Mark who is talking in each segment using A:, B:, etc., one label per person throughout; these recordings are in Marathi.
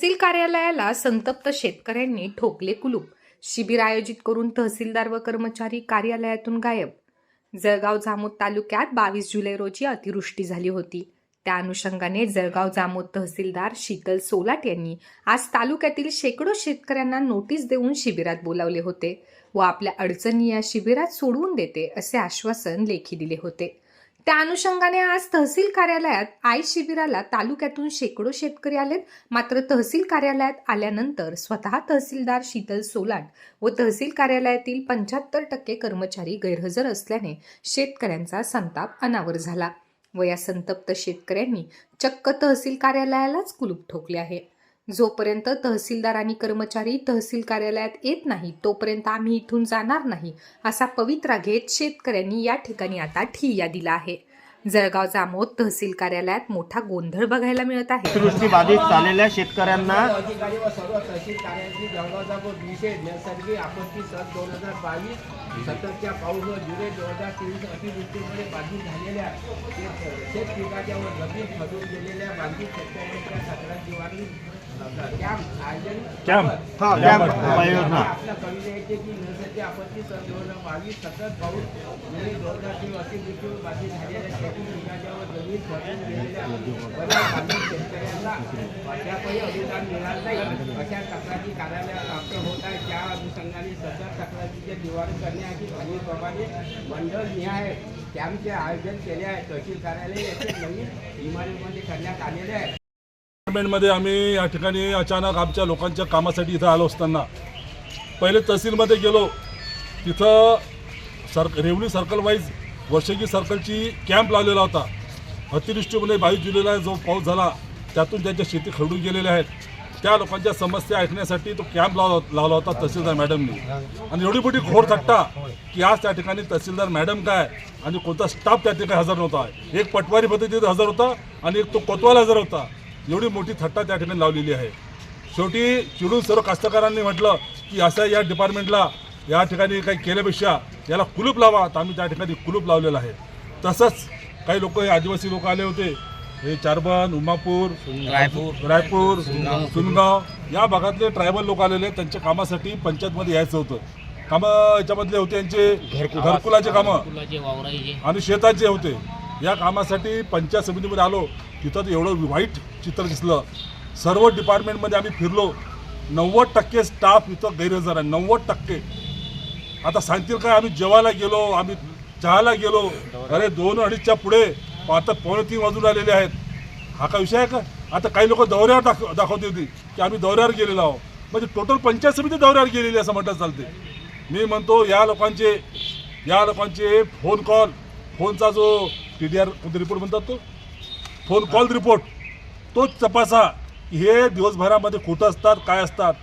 A: तहसील कार्यालयाला संतप्त शेतकऱ्यांनी ठोकले कुलूप. शिबिर आयोजित करून तहसीलदार व कर्मचारी कार्यालयातून गायब. जळगाव जामोद तालुक्यात बावीस जुलै रोजी अतिवृष्टी झाली होती. त्या अनुषंगाने जळगाव जामोद तहसीलदार शीतल सोलाट यांनी आज तालुक्यातील शेकडो शेतकऱ्यांना नोटीस देऊन शिबिरात बोलावले होते व आपल्या अडचणी या शिबिरात सोडवून देते असे आश्वासन लेखी दिले होते. त्या अनुषंगाने आज तहसील कार्यालयात आय शिबिराला तालुक्यातून शेकडो शेतकरी आलेत. मात्र तहसील कार्यालयात आल्यानंतर स्वतः तहसीलदार शीतल सोलाट व तहसील कार्यालयातील पंच्याहत्तर टक्के कर्मचारी गैरहजर असल्याने शेतकऱ्यांचा संताप अनावर झाला व या संतप्त शेतकऱ्यांनी चक्क तहसील कार्यालयालाच कुलूप ठोकले आहे. जोपर्यंत तहसीलदार आणि कर्मचारी तहसील कार्यालयात येत नाही तोपर्यंत आम्ही इथून जाणार नाही असा पवित्रा घेत शेतकऱ्यांनी या ठिकाणी आता ठिय्या दिला आहे. जळगाव जामोद तहसील कार्यालयात मोठा गोंधळ बघायला मिळत आहे.
B: अतिवृष्टी बाधित झालेल्या शेतकऱ्यांना
C: अधिकारी व सर्व तहसील कार्यालयाची जळगावचा व विषय नैसर्गिक आपत्ती सन दोन हजार बावीस सततच्या पाऊस व जुलै दोन हजार तेवीस अतिवृष्टीमुळे बाधित झालेल्या शेत शेत पिकाच्या व जमीन गेलेल्या बाधित शेतकऱ्यांच्या तक्रार कॅम्प
B: हा कॅम्प उपाययोजना.
C: आपल्या येते की नैसर्गिक आपत्ती सन दोन हजार बावीस सतत पाऊस दोन हजार तेवीस अतिवृष्टीवर बाधित झालेल्या शेती पिकाच्या व जमीन खडून गेलेल्या बऱ्याच बाधित शेतकऱ्यांना अद्यापही अनुदान मिळालं नाही. अशा तक्रारी कार्यालयात प्राप्त होत आहे त्या अनुषंगाने सदर तक्रारीचे निवारण करण्यासाठी खालीलप्रमाणे मंडळ निहाय कॅम्पचे आयोजन केले आहे. तहसील कार्यालय येथे नवीन इमारतीमध्ये करण्यात आलेले आहे.
D: डिपार्टमेंटमध्ये आम्ही या ठिकाणी अचानक आमच्या लोकांच्या कामासाठी इथं आलो असताना. पहिले तहसीलमध्ये गेलो. तिथं सर रेवणी सर्कल वाईज वर्षगी सर्कलची कॅम्प लावलेला होता. अतिवृष्टीमुळे बावीस जुलैला जो पाऊस झाला त्यातून त्यांच्या शेती खरडून गेलेल्या आहेत. त्या लोकांच्या समस्या ऐकण्यासाठी तो कॅम्प लावला लावला होता तहसीलदार मॅडमनी. आणि एवढी मोठी घोर थट्टा की आज त्या ठिकाणी तहसीलदार मॅडम काय आणि कोणता स्टाफ त्या ठिकाणी हजर नव्हता. एक पटवारी पद्धतीत हजर होता आणि एक तो कोतवाल हजर होता. एवढी मोठी थट्टा त्या ठिकाणी लावलेली आहे. शेवटी चिडून सर्व कास्तकारांनी म्हटलं की असं या डिपार्टमेंटला या ठिकाणी काही केल्यापेक्षा याला कुलूप लावा. तर आम्ही त्या ठिकाणी कुलूप लावलेलं आहे. तसंच काही लोक हे आदिवासी लोक आले होते. हे चारबन उमापूर रायपूर रायपूर सुनगाव. या भागातले ट्रायबल लोक आलेले. त्यांच्या कामासाठी पंचायतमध्ये यायचं होतं. कामं याच्यामधले होते यांचे घरकुलाचे कामं. आणि शेताचे होते. या कामासाठी पंचायत समितीमध्ये आलो तिथं तर एवढं वाईट चित्र दिसलं. सर्व डिपार्टमेंटमध्ये आम्ही फिरलो. नव्वद टक्के स्टाफ इथं गैरहजर आहे. नव्वद टक्के. आता सांगतील काय आम्ही जेवायला गेलो आम्ही चहाला गेलो. अरे दोन अडीचच्या पुढे. आता पावणे तीन वाजून आलेले आहेत. हा का विषय आहे का? आता काही लोक दौऱ्यावर दाखव दाखवते होती की आम्ही दौऱ्यावर गेलेलो आहोत. म्हणजे टोटल पंचायत समिती दौऱ्यावर गेलेली असं म्हटलं चालते मी म्हणतो या लोकांचे या लोकांचे फोन कॉल फोनचा जो टी डी आर रिपोर्ट म्हणतात तो. फोन कॉल रिपोर्ट तोच तपासा हे दिवसभरामध्ये कुठं असतात काय असतात?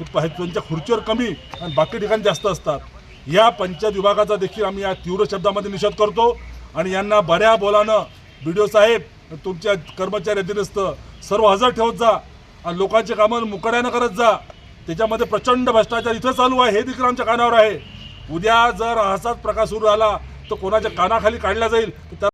D: हे त्यांच्या खुर्चीवर कमी आणि बाकी ठिकाणी जास्त असतात. या पंचायत विभागाचा देखील आम्ही या तीव्र शब्दामध्ये निषेध करतो आणि यांना बऱ्या बोलानं बी डी ओ साहेब तुमच्या कर्मचारी अधीनस्थ सर्व हजर ठेवत जा आणि लोकांचे कामं मुकड्यानं करत जा. त्याच्यामध्ये प्रचंड भ्रष्टाचार इथं चालू आहे. हे देखील आमच्या कानावर आहे. उद्या जर असाच प्रकार सुरू झाला तर कोणाच्या कानाखाली काढला जाईल? तर